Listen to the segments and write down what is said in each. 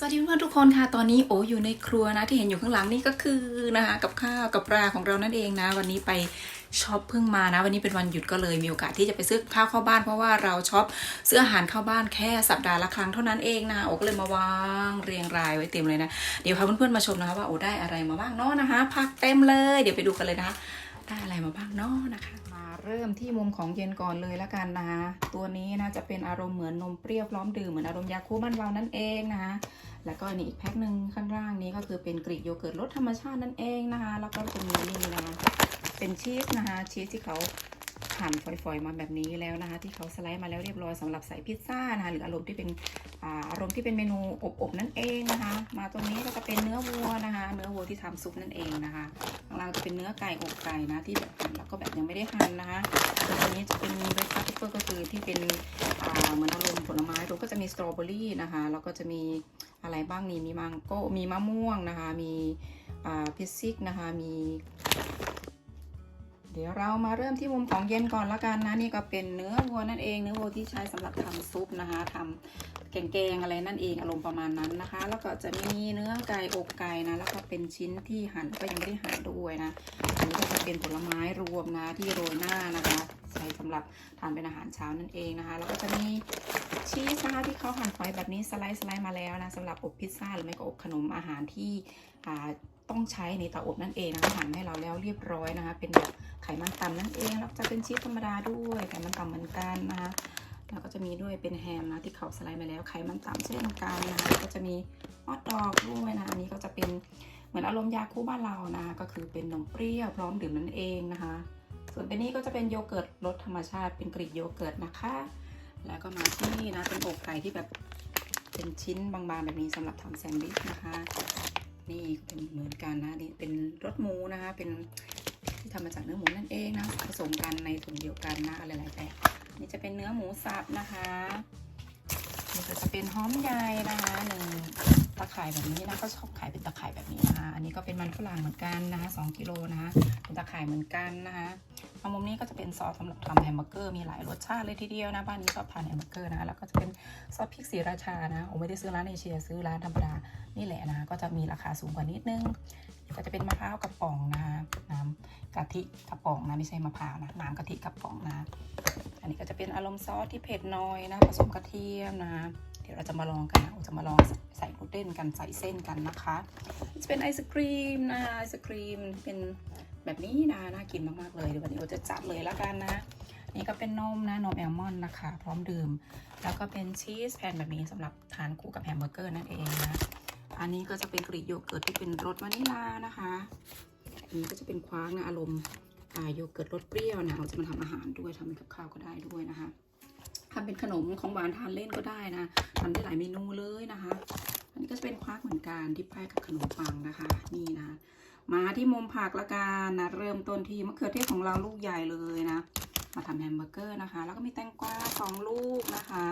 สวัสดีเพื่อนทุกคนค่ะตอนนี้โออยู่ในครัวนะที่เห็นอยู่ข้างหลังนี่ก็คือนะคะกับข้าวกับปลาของเรานั่นเองนะ วันนี้ไปช็อปเพิ่งมานะ วันนี้เป็นวันหยุดก็เลยมีโอกาสที่จะไปซื้อข้าวเข้าบ้านเพราะว่าเราช็อปซื้ออาหารเข้าบ้านแค่สัปดาห์ละครั้งเท่านั้นเองนะโอก็เลยมาวางเรียงรายไว้เต็มเลยนะเดี๋ยวพาเพื่อนๆมาชมนะคะว่าโอได้อะไรมาบ้างเนาะนะคะผักเต็มเลย เดี๋ยวไปดูกันเลยนะคะ ได้อะไรมาบ้างเนาะนะคะ มาเริ่มที่มุมของเย็นก่อนเลยละกันนะคะตัวนี้นะจะเป็นอารมณ์เหมือนนมเปรี้ยวพร้อมดื่มเหมือนอารมณ์ยาคูบ้านเรานั่นเองนะคะแล้วก็นี่อีกแพ็คหนึ่งข้างล่างนี้ก็คือเป็นกรีกโยเกิร์ตรสธรรมชาตินั่นเองนะคะ แล้วก็จะมีนี่นะคะเป็นชีสนะคะชีสที่เขาหั่นฝอยๆมาแบบนี้แล้วนะคะ ที่เขาสไลด์มาแล้วเรียบร้อยสำหรับใส่พิซซ่านะคะหรืออารมณ์ที่เป็น อารมณ์ที่เป็นเมนูอบๆนั่นเองนะคะ มาตรงนี้ก็จะเป็นเนื้อวัวนะคะ เนื้อวัวที่ทำซุปนั่นเองนะคะข้างล่างจะเป็นเนื้อไก่อกไก่นะที่แบบหั่นแล้วก็แบบยังไม่ได้หั่นนะคะส่วนตัวนี้จะเป็นเบรคฟาสต์เฟอร์ก็คือที่เป็นเหมือนอารมณ์ผลไม้ตรงก็จะมีสตรอเบอรี่นะคะแล้วก็จะมีอะไรบ้างนี่มีมังโก้มีมะม่วงนะคะ มีพิซซิกนะคะมีเดี๋ยวเรามาเริ่มที่มุมของเย็นก่อนละกันนะนี่ก็เป็นเนื้อวัวนั่นเองเนื้อวัวที่ใช้สำหรับทำซุปนะคะทำ แกงๆอะไรนั่นเองอารมณ์ประมาณนั้นนะคะ แล้วก็จะมีเนื้อไก่อกไก่นะแล้วก็เป็นชิ้นที่หั่นก็ยังไม่ได้หั่นด้วยนะอันนี้ก็จะเป็นผลไม้รวมนะที่โรยหน้านะคะใช้สำหรับทานเป็นอาหารเช้านั่นเองนะคะ แล้วก็จะมีชีสนะคะที่เขาหั่นฝอยแบบนี้สไลด์สไลด์มาแล้วนะสำหรับอบพิซซ่าหรือไม่ก็อบขนมอาหารที่ต้องใช้ในเตาอบนั่นเองนะคะหั่นให้เราแล้วเรียบร้อยนะคะ เป็นแบบไขมันต่ำนั่นเองแล้วจะเป็นชีสธรรมดาด้วยไขมันต่ำเหมือนกันนะคะ แล้วก็จะมีด้วยเป็นแฮมนะที่เขาสไลด์มาแล้วไขมันต่ำเช่นกันนะคะก็จะมีฮอทดอกด้วยนะอันนี้ก็จะเป็นเหมือนอารมณ์ยาคูบ้านเรานะคะก็คือเป็นนมเปรี้ยวพร้อมดื่มนั่นเองนะคะ ส่วนเป็นนี้ก็จะเป็นโยเกิร์ตรสธรรมชาติเป็นกรีกโยเกิร์ตนะคะ แล้วก็มาที่นี่นะเป็นอกไก่ที่แบบเป็นชิ้นบางๆแบบนี้สำหรับทำแซนด์วิชนะคะ นี่เป็นเหมือนกันนะนี่เป็นรสหมูนะคะเป็นที่ทำมาจากเนื้อหมูนั่นเองนะผสมกันในถุงเดียวกันนะอะไรหลายแบบ นี่จะเป็นเนื้อหมูสับนะคะนี่ก็จะเป็นหอมใหญ่นะคะหนึ่งตะข่ายแบบนี้นะก็ชอบขายเป็นตะข่ายแบบนี้นะคะ อันนี้ก็เป็นมันฝรั่งเหมือนกันนะคะสองกิโลนะคะเป็นตะข่ายเหมือนกันนะคะทางมุมนี้ก็จะเป็นซอสสำหรับทำแฮมเบอร์เกอร์มีหลายรสชาติเลยทีเดียวนะบ้านนี้ชอบทานแฮมเบอร์เกอร์นะแล้วก็จะเป็นซอสพริกศรีราชานะผมไม่ได้ซื้อร้านเอเชียซื้อร้านธรรมดา นี่แหละนะคะก็จะมีราคาสูงกว่านิดนึง ก็จะเป็นมะพร้าวกระป๋องนะคะน้ำกะทิกระป๋องนะไม่ใช่มะพร้าวนะน้ำกะทิกระป๋องนะ อันนี้ก็จะเป็นอารมณ์ซอสที่เผ็ดน้อยนะผสมกระเทียมนะเดี๋ยวเราจะมาลองกันนะจะมาลองใส่กลูเตนกันใส่เส้นกันนะคะ จะเป็นไอศครีมนะไอศครีมเป็นแบบนี้นะน่ากินมากๆเลยเดี๋ยววันนี้เราจะจัดเลยละกันนะนี่ก็เป็นนมนะนมแอลมอนด์นะคะ พร้อมดื่ม แล้วก็เป็นชีสแผ่นแบบนี้สำหรับทานคู่กับแฮมเบอร์เกอร์นั่นเองนะ อันนี้ก็จะเป็นกรีกโยเกิร์ตที่เป็นรสวานิลานะคะอันนี้ก็จะเป็นคว้างนะอารมณ์โยเกิร์ตรสเปรี้ยวนะเราจะมาทำอาหารด้วยทำเป็นกับข้าวก็ได้ด้วยนะคะทำเป็นขนมของหวานทานเล่นก็ได้นะทำได้หลายเมนูเลยนะคะ อันนี้ก็จะเป็นคว้างเหมือนกันที่ป้ายกับขนมปังนะคะ นี่นะ มาที่มุมผักละกันนะเริ่มต้นที่มะเขือเทศของเราลูกใหญ่เลยนะ มาทำแฮมเบอร์เกอร์นะคะ แล้วก็มีแตงกวาสองลูกนะคะ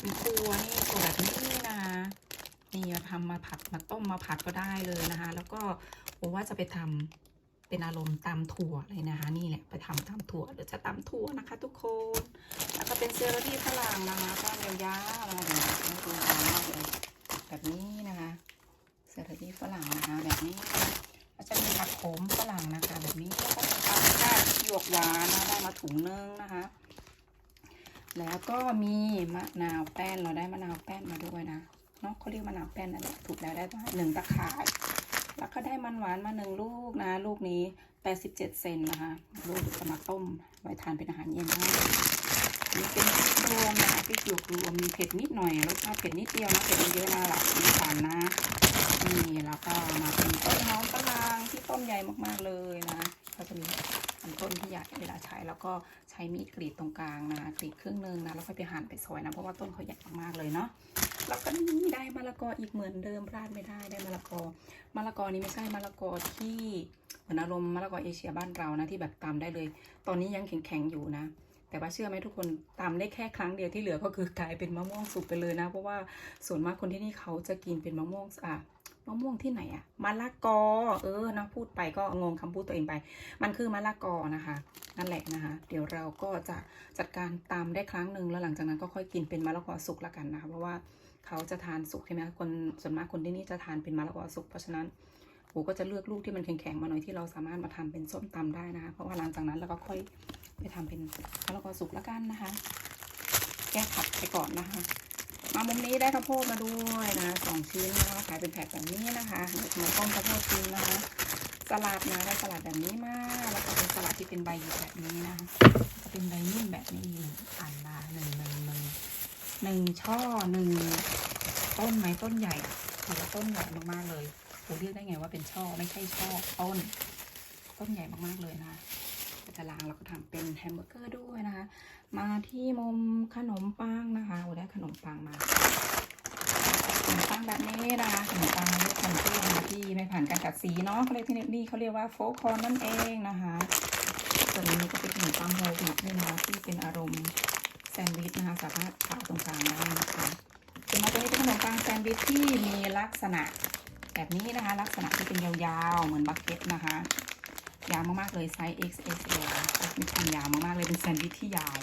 เป็นตัวนี่ตัวแบบนี้ มาทำมาผัดมาต้มมาผัดก็ได้เลยนะคะ แล้วก็ผมว่าจะไปทำเป็นอารมณ์ตำถั่วเลยนะคะ นี่แหละไปทำตำถั่วเดี๋ยวจะตำถั่วนะคะ ทุกคนแล้วก็เป็นเซลลี่ฝรั่งนะคะก็ยาวๆนะคะเดี๋ยวดูนว่าเลยแบบนี้นะคะเซลลี่ฝรั่งนะคะแบบนี้แล้วจะมีผักโขมฝรั่งนะคะ แบบนี้แล้วก็เป็นผักกาดหยวกหวานนะได้มาถุงนึงนะคะ แล้วก็มีมะนาวแป้นเราได้มะนาวแป้นมาด้วยนะ เนาะเขาเรียกมะนาวแป้นนั่นแหละถูกแล้วได้มาหนึ่งตะข่าย แล้วก็ได้มันหวานมาหนึ่งลูกนะ ลูกนี้แปดสิบเจ็ดเซนนะคะ ลูกจะมาต้มไว้ทานเป็นอาหารเย็นนะนี่เป็นพริกรวมนะคะพริกหยวกรวมมีเผ็ดนิดหน่อยรสชาติเผ็ดนิดเดียวนะเผ็ดไม่เยอะนะหลักสีสันนะนี่แล้วก็มาเป็นต้นหอมกะลา ต้นใหญ่มากๆเลยนะก็จะมีลำต้นที่ใหญ่เวลาใช้แล้วก็ใช้มีดกรีดตรงกลางนะกรีดครึ่งนึงนะแล้วค่อยไปหั่นไปซอยนะเพราะว่าต้นเขาใหญ่มากๆเลยเนาะแล้วก็นี่ได้มะละกออีกเหมือนเดิมพลาดไม่ได้ได้มะละกอมะละกอนี้ไม่ใช่มะละกอที่เหมือนอารมณ์มะละกอเอเชียบ้านเรานะที่แบบตำได้เลย ตอนนี้ยังแข็งๆอยู่นะแต่ว่าเชื่อไหมทุกคนตำได้แค่ครั้งเดียวที่เหลือก็คือกลายเป็นมะม่วงสุกไปเลยนะ เพราะว่าส่วนมากคนที่นี่เขาจะกินเป็นมะม่วงอะ มะม่วงที่ไหนอะมะละกอ เออนะพูดไปก็งงคำพูดตัวเองไป มันคือมะละกอนะคะ นั่นแหละนะคะ เดี๋ยวเราก็จะจัดการตำได้ครั้งหนึ่งแล้วหลังจากนั้นก็ค่อยกินเป็นมะละกอสุกละกันนะคะเพราะว่าเขาจะทานสุกใช่ไหมคนส่วนมากคนที่นี่จะทานเป็นมะละกอสุกเพราะฉะนั้นโหก็จะเลือกลูกที่มันแข็งๆมาหน่อยที่เราสามารถมาทำเป็นส้มตำได้นะคะ เพราะว่าหลังจากนั้นเราก็ค่อยไปทำเป็นมะละกอสุกละกันนะคะ แก้ขัดไปก่อนนะคะ มามุมนี้ได้ข้าวโพดมาด้วยนะสองชิ้นนะคะขายเป็นแผ่นแบบนี้นะคะเดี๋ยวมาต้มข้าวโพดกินนะคะสลัดนะได้สลัดแบบนี้มากแล้วก็เป็นสลัดที่เป็นใบหยิบแบบนี้นะคะจะเป็นใบนิ่มแบบนี้หนึ่งอันนะหนึ่งหนึ่งหนึ่งหนึ่งช่อหนึ่งต้นไม้ต้นใหญ่ถือว่าต้นใหญ่มากๆเลยโหเรียกได้ไงว่าเป็นช่อไม่ใช่ช่อต้น ต้นใหญ่มากๆเลยนะ ก็จะล้างแล้วก็ทำเป็นแฮมเบอร์เกอร์ด้วยนะคะ มาที่มุมขนมปังนะคะโอ้ได้ขนมปังมาขนมปังแบบนี้นะคะขนมปังลูกขนมเปี๊ยะที่ไม่ผ่านการกัดสีเนาะเขาเรียกที่นี่เขาเรียกว่าโฟคอนนั่นเองนะคะส่วนนี้ก็เป็นขนมปังโฮลวีตนี่นะคะที่เป็นอารมณ์แซนด์วิชนะคะสามารถผ่าตรงกลางได้นะคะส่วนมาตัวนี้เป็นขนมปังแซนด์วิชที่มีลักษณะแบบนี้นะคะ ลักษณะที่เป็นยาวๆเหมือนบักเก็ตนะคะ ยาวมากๆเลยไซส์ XXL มีความยาวมากๆเลยเป็นแซนด์วิชที่ยาว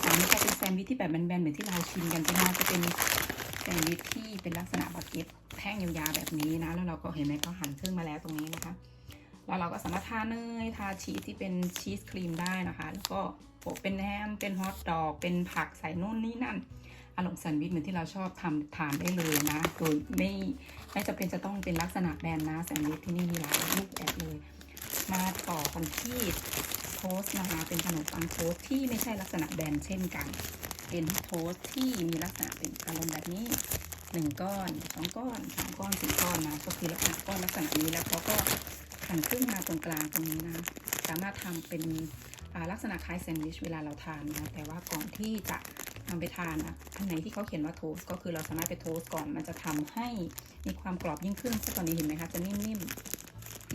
แต่ไม่ใช่เป็นแซนด์วิชที่แบบแบนๆเหมือนที่เราชิมกันไหมจะเป็นแซนด์วิชที่เป็นลักษณะบักเก็ตแท่งยาวๆแบบนี้นะ แล้วเราก็เห็นไหมเขาหั่นครึ่งมาแล้วตรงนี้นะคะ แล้วเราก็สามารถทาเนยทาชีสที่เป็นชีสครีมได้นะคะ แล้วก็โปะเป็นแฮม เป็นฮอทดอก เป็นผักใส่นู่นนี่นั่นอารมณ์แซนด์วิชเหมือนที่เราชอบทำทานได้เลยนะ โดยไม่ไม่จำเป็นจะต้องเป็นลักษณะแบนนะแซนด์วิชที่นี่มีหลายรูปแบบเลย มาต่อกันที่โทสนะคะ เป็นขนมปังโทสที่ไม่ใช่ลักษณะแบนเช่นกัน เป็นโทสที่มีลักษณะเป็นอารมณ์แบบนี้หนึ่งก้อนสองก้อนสามก้อนสี่ก้อนนะก็คือลักษณะก้อนลักษณะนี้แล้วเขาก็หั่นครึ่งมาตรงกลางตรงนี้นะ สามารถทำเป็นลักษณะคล้ายแซนด์วิชเวลาเราทานนะแต่ว่าก่อนที่จะนำไปทานนะอันไหนที่เขาเขียนว่าโทสก็คือเราสามารถไปโทสก่อนมันจะทำให้มีความกรอบยิ่งขึ้นซึ่งตอนนี้เห็นไหมคะจะนิ่มๆ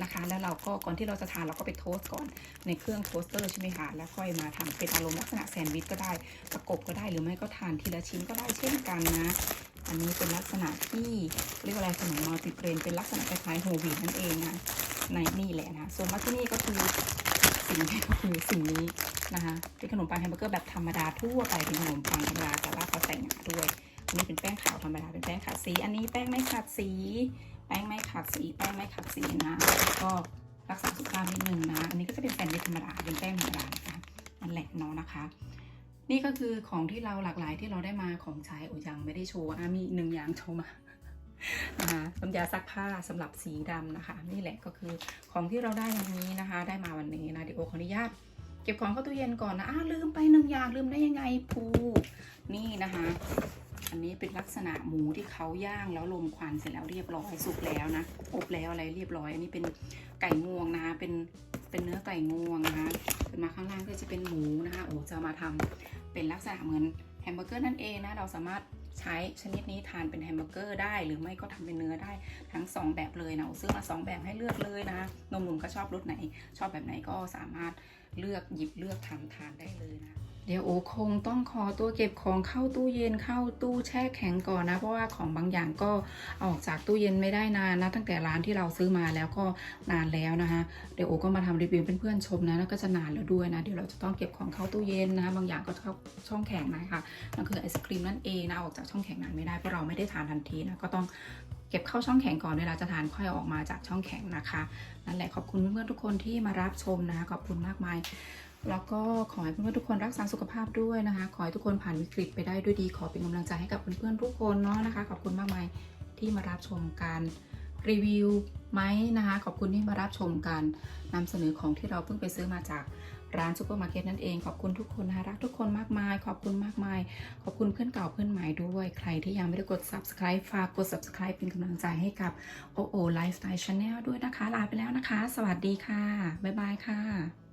นะคะ แล้วเราก็ก่อนที่เราจะทานเราก็ไปโทสต์ก่อนในเครื่องโทสเตอร์ใช่ไหมคะ แล้วค่อยมาทำเป็นอารมณ์ลักษณะแซนด์วิชก็ได้ ประกบก็ได้หรือไม่ก็ทานทีละชิ้นก็ได้เช่นกันนะ อันนี้เป็นลักษณะที่เรียกว่าอะไรขนมมัลติเกรนเป็นลักษณะคล้ายๆโฮวีนั่นเองนะในนี่แหละนะ ส่วนมาที่นี่ก็คือสิ่งนี้ก็คือสิ่งนี้นะคะเป็นขนมปังแฮมเบอร์เกอร์แบบธรรมดาทั่วไปเป็นขนมปังธรรมดาแต่ว่าเขาใส่งาด้วยอันนี้เป็นแป้งขาวธรรมดาเป็นแป้งขัดสี อันนี้แป้งไม่ขัดสี แป้งไม่ขัดสี แป้งไม่ขัดสีนะก็รักษาสุขภาพนิดนึงนะ อันนี้ก็จะเป็นแซนด์วิชธรรมดา เป็นแป้งธรรมดานะคะนั่นแหละเนาะนะคะ นี่ก็คือของที่เราหลากหลายที่เราได้มาของใช้โอยังไม่ได้โชว์อะมีหนึ่งอย่างโชว์มานะคะน้ำยาซักผ้าสำหรับสีดำนะคะ นี่แหละก็คือของที่เราได้วันนี้นะคะ ได้มาวันนี้นะเดี๋ยวโอขออนุญาตเก็บของเข้าตู้เย็นก่อนนะอ้าลืมไปหนึ่งอย่างลืมได้ยังไงภูนี่นะคะ อันนี้เป็นลักษณะหมูที่เขาย่างแล้วลมควันเสร็จแล้วเรียบร้อยสุกแล้วนะอบแล้วอะไรเรียบร้อย อันนี้เป็นไก่งวงนะคะเป็นเป็นเนื้อไก่งวงนะคะขึ้นมาข้างล่างก็จะเป็นหมูนะคะโอ้จะมาทำเป็นลักษณะเหมือนแฮมเบอร์เกอร์นั่นเองนะเราสามารถใช้ชนิดนี้ทานเป็นแฮมเบอร์เกอร์ได้ หรือไม่ก็ทำเป็นเนื้อได้ทั้งสองแบบเลยนะซื้อมาสองแบบให้เลือกเลยนะนมหนุ่มก็ชอบรสไหน ชอบแบบไหนก็สามารถเลือกหยิบเลือกทำทานได้เลยนะ เดี๋ยวโอคงต้องขอตัวเก็บของเข้าตู้เย็นเข้าตู้แช่แข็งก่อนนะ เพราะว่าของบางอย่างก็ออกจากตู้เย็นไม่ได้นานนะ ตั้งแต่ร้านที่เราซื้อมาแล้วก็นานแล้วนะคะเดี๋ยวโอก็มาทำรีวิวเพื่อนๆชมนะแล้วก็จะนานแล้วด้วยนะเดี๋ยวเราจะต้องเก็บของเข้าตู้เย็นนะบางอย่างก็เข้าช่องแข็งนะคะนั่นคือไอศครีมนั่นเองนะออกจากช่องแข็งนานไม่ได้เพราะเราไม่ได้ทานทันทีนะก็ต้องเก็บเข้าช่องแข็งก่อนเวลาจะทานค่อยออกมาจากช่องแข็งนะคะนั่นแหละขอบคุณเพื่อนๆทุกคนที่มารับชมนะคะขอบคุณมากมาย แล้วก็ขอให้เพื่อนๆทุกคนรักษาสุขภาพด้วยนะคะ ขอให้ทุกคนผ่านวิกฤตไปได้ด้วยดี ขอเป็นกำลังใจให้กับเพื่อนๆทุกคนเนาะนะคะ ขอบคุณมากมายที่มารับชมการรีวิวไหมนะคะ ขอบคุณที่มารับชมการนำเสนอของที่เราเพิ่งไปซื้อมาจากร้านซูเปอร์มาร์เก็ตนั่นเอง ขอบคุณทุกคนนะคะรักทุกคนมากมาย ขอบคุณมากมาย ขอบคุณเพื่อนเก่าเพื่อนใหม่ด้วย ใครที่ยังไม่ได้กด subscribe ฝากกด subscribe เป็นกำลังใจให้กับ OO Lifestyle Channel ด้วยนะคะ ลาไปแล้วนะคะ สวัสดีค่ะ บ๊ายบายค่ะ